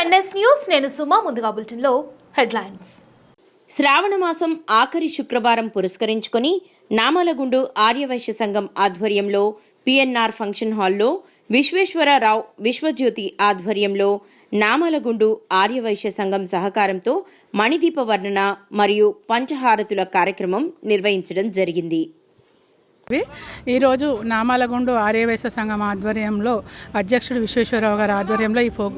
NS news నేను సుమా ముందుగా బులెటిన్లో హెడ్లైన్స్. శ్రావణ మాసం ఆఖరి శుక్రవారం పురస్కరించుకొని నామలగుండు ఆర్యవైశ్య సంఘం ఆధ్వర్యంలో పిఎన్ఆర్ ఫంక్షన్ హాల్లో విశ్వేశ్వరరావు విశ్వజ్యోతి ఆధ్వర్యంలో నామలగుండు ఆర్యవైశ్య సంఘం సహకారంతో మణిదీప వర్ణన మరియు పంచహారతుల కార్యక్రమం నిర్వహించడం జరిగింది. ఈరోజు నామాలగుండు ఆర్యవేశ సంఘం ఆధ్వర్యంలో అధ్యక్షుడు విశ్వేశ్వరరావు గారి ఆధ్వర్యంలో ఈ ఫో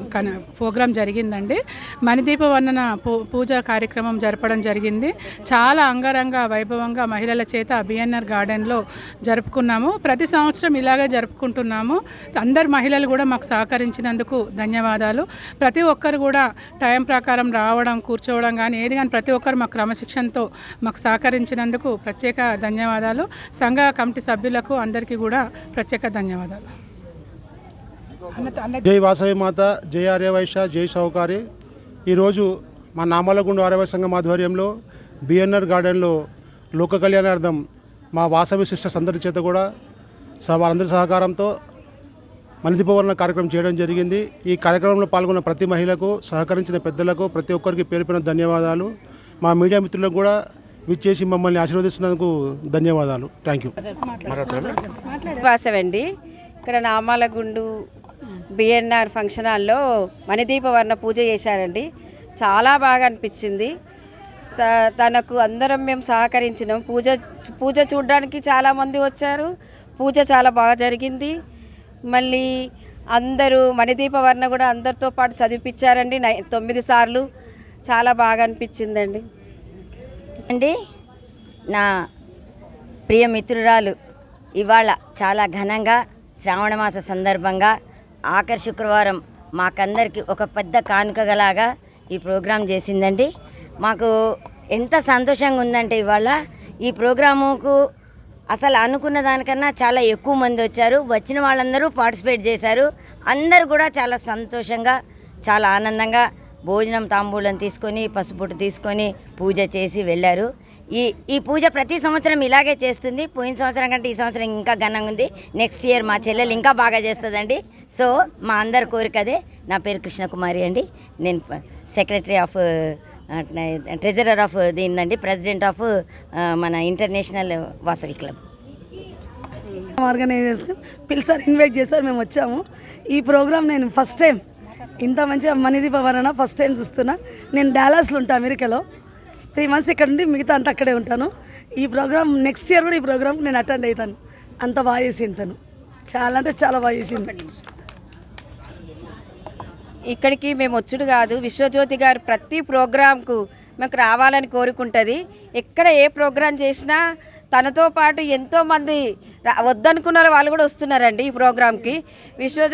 ప్రోగ్రాం జరిగిందండి. మణిదీప వర్ణన పూ పూజ కార్యక్రమం జరపడం జరిగింది. చాలా అంగరంగ వైభవంగా మహిళల చేత బిఎన్ఆర్ గార్డెన్లో జరుపుకున్నాము. ప్రతి సంవత్సరం ఇలాగే జరుపుకుంటున్నాము. అందరు మహిళలు కూడా మాకు సహకరించినందుకు ధన్యవాదాలు. ప్రతి ఒక్కరు కూడా టైం ప్రకారం రావడం కూర్చోవడం కానీ ఏది కానీ ప్రతి ఒక్కరు మాకు క్రమశిక్షణతో మాకు సహకరించినందుకు ప్రత్యేక ధన్యవాదాలు. సంఘ కమిటీ సభ్యులకు అందరికీ కూడా ప్రత్యేక ధన్యవాదాలు. జై వాసవి మాత జై ఆర్యవైశ్య జై సౌకారి ఈరోజు మా నామలగుండు ఆర్యవై సంఘం ఆధ్వర్యంలో బిఎన్ఆర్ గార్డెన్లో లోక కళ్యాణార్థం మా వాసవి సిస్టర్స్ అందరి చేత కూడా స- వారందరి సహకారంతో మణిదీపవర్ణ కార్యక్రమం చేయడం జరిగింది. ఈ కార్యక్రమంలో పాల్గొన్న ప్రతి మహిళకు సహకరించిన పెద్దలకు ప్రతి ఒక్కరికి పేరు ధన్యవాదాలు. మా మీడియా మిత్రులకు కూడా విచ్చేసి మమ్మల్ని ఆశీర్వదిస్తున్నందుకు ధన్యవాదాలు. థ్యాంక్ యూ వాసవండి ఇక్కడ నామాలగుండు బిఎన్ఆర్ ఫంక్షన్ హాల్లో మణిదీపవర్ణ పూజ చేశారండి. చాలా బాగా అనిపించింది. త- తనకు అందరం మేము సహకరించినాం. పూజ పూజ చూడడానికి చాలామంది వచ్చారు. పూజ చాలా బాగా జరిగింది. మళ్ళీ అందరూ మణిదీపవర్ణ కూడా అందరితో పాటు చదివిపించారండి నై తొమ్మిది సార్లు. చాలా బాగా అనిపించిందండి. అండి నా ప్రియ మిత్రురాలు ఇవాళ చాలా ఘనంగా శ్రావణమాస సందర్భంగా ఆఖరి శుక్రవారం మాకందరికి ఒక పెద్ద కానుకగలాగా ఈ ప్రోగ్రాం చేసిందండి. మాకు ఎంత సంతోషంగా ఉందంటే ఇవాళ ఈ ప్రోగ్రాముకు అసలు అనుకున్న దానికన్నా చాలా ఎక్కువ మంది వచ్చారు. వచ్చిన వాళ్ళందరూ పార్టిసిపేట్ చేశారు. అందరూ కూడా చాలా సంతోషంగా చాలా ఆనందంగా భోజనం తాంబూలం తీసుకొని పసుపుట్టు తీసుకొని పూజ చేసి వెళ్ళారు. ఈ ఈ పూజ ప్రతి సంవత్సరం ఇలాగే చేస్తుంది. పోయిన సంవత్సరం కంటే ఈ సంవత్సరం ఇంకా ఘనంగా ఉంది. నెక్స్ట్ ఇయర్ మా చెల్లెలు ఇంకా బాగా చేస్తుందండి. సో మా అందరి కోరిక అదే. నా పేరు కృష్ణకుమారి అండి. నేను సెక్రటరీ ఆఫ్ ట్రెజరర్ ఆఫ్ దీనిదండి. ప్రెసిడెంట్ ఆఫ్ మన ఇంటర్నేషనల్ వాసవి క్లబ్ ఆర్గనైజేషన్ పిలిచారు ఇన్వైట్ చేశారు మేము వచ్చాము. ఈ ప్రోగ్రామ్ నేను ఫస్ట్ టైం ఇంత మంచిగా మణిదీప వర్ణన ఫస్ట్ టైం చూస్తున్నా. నేను డాలాస్లో ఉంటాను అమెరికాలో. త్రీ మంత్స్ ఇక్కడ ఉండి మిగతా అంతా అక్కడే ఉంటాను. ఈ ప్రోగ్రామ్ నెక్స్ట్ ఇయర్ కూడా ఈ ప్రోగ్రామ్ నేను అటెండ్ అవుతాను అంత బాగా చేసింది తను. చాలా అంటే చాలా బాగా చేసింది. ఇక్కడికి మేము వచ్చుడు కాదు. విశ్వజ్యోతి గారు ప్రతి ప్రోగ్రాంకు మాకు రావాలని కోరుకుంటుంది. ఎక్కడ ఏ ప్రోగ్రాం చేసినా తనతో పాటు ఎంతోమంది వద్దనుకున్న వాళ్ళు కూడా వస్తున్నారండి ఈ ప్రోగ్రాంకి. విశ్వజ్యోతి